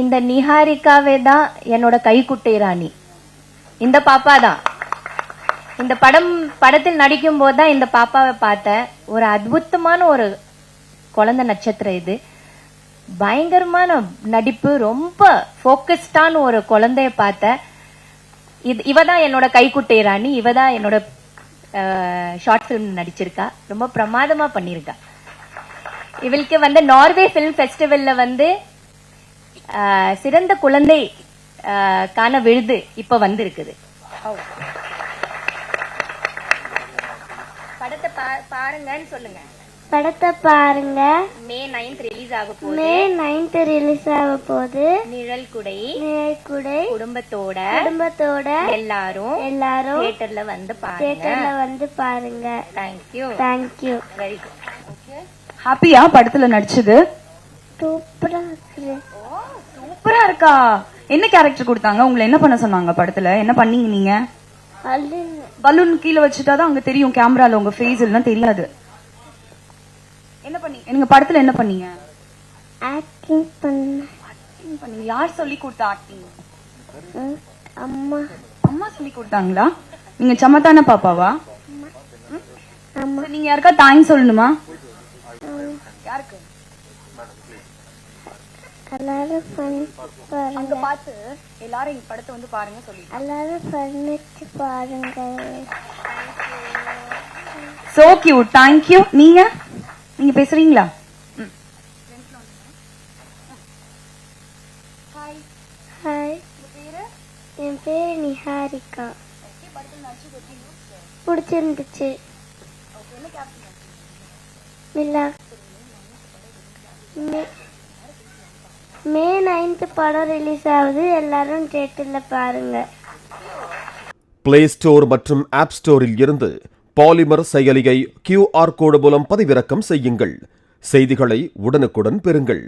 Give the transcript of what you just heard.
இந்த நிஹாரிகாவே தான் என்னோட கைக்குட்டை ராணி. இந்த பாப்பா தான். இந்த படம் படத்தில் நடிக்கும் போது தான் இந்த பாப்பாவை பார்த்தேன் ஒரு அற்புதமான ஒரு குழந்தை நட்சத்திரம் இது. பயங்கரமான நடிப்பு ரொம்ப ஃபோக்கஸ்டான ஒரு குழந்தைய பார்த்தேன் இது இவ தான் என்னோட கைக்குட்டை ராணி. இவ தான் என்னோட ஷார்ட் ஃபிலிம் நடிச்சிருக்கா. ரொம்ப பிரமாதமா பண்ணியிருக்கா இவளுக்கு வந்து நார்வே ஃபிலிம் ஃபெஸ்டிவல்ல வந்து சிறந்த குழந்தை கான விருது இப்ப வந்திருக்குது. படத்தை பாருங்கன்னு சொல்லுங்க. படத்தை பாருங்க. மே நைன்த் ரிலீஸ் ஆக போகுது. மே நைன்த் ரிலீஸ் ஆக போகுது. நிழல் குடை நிழற்குடை குடும்பத்தோட குடும்பத்தோட எல்லாரும் எல்லாரும் தியேட்டர்ல வந்து பாருங்க. தியேட்டர்ல வந்து பாருங்க. தேங்க்யூ தேங்க்யூ வெரி குட் ஹாப்பியா படத்துல நடிச்சது? சூப்பரா இருக்கா? என்ன கேரக்டர் கொடுத்தாங்க? உங்களை என்ன பண்ண சொன்னாங்க படத்துல? என்ன பண்ணீங்க நீங்க? பலூன் கீழே வச்சுட்டாதான் அங்க தெரியும் கேமரால உங்க ஃபேஸ் எல்லாம் தெரியாது. என்ன பண்ணீங்க நீங்க படத்துல என்ன பண்ணீங்க? ஆக்டிங் பண்ண. பண்ணீங்க. யார் சொல்லி கொடுத்தா ஆக்டிங் அம்மா. அம்மா சொல்லி கொடுத்தாங்களா? நீங்க சமத்தான பாப்பாவா? நீங்க யாருக்கா தேங்க்ஸ் சொல்லணுமா யாருக்கு எல்லாரும் பார்த்து எல்லாரும் இந்த படத்தை வந்து பாருங்க சொல்லி எல்லாரும் பண்ணிச்சு பாருங்க. சோ கியூட் தேங்க்யூ நீங்க? நீங்க பேசுறீங்களா? ஹாய் என் பேரு நிஹாரிகா. பிடிச்சிருந்துச்சு. மில்லா. மே- மே நைன்த் படம் ரிலீஸ் ஆகுது. எல்லாரும் தியேட்டர்ல பாருங்க. பிளே ஸ்டோர் மற்றும் ஆப் ஸ்டோரில் இருந்து பாலிமர் செயலியை கியூஆர் கோடு மூலம் பதிவிறக்கம் செய்யுங்கள். செய்திகளை உடனுக்குடன் பெறுங்கள்.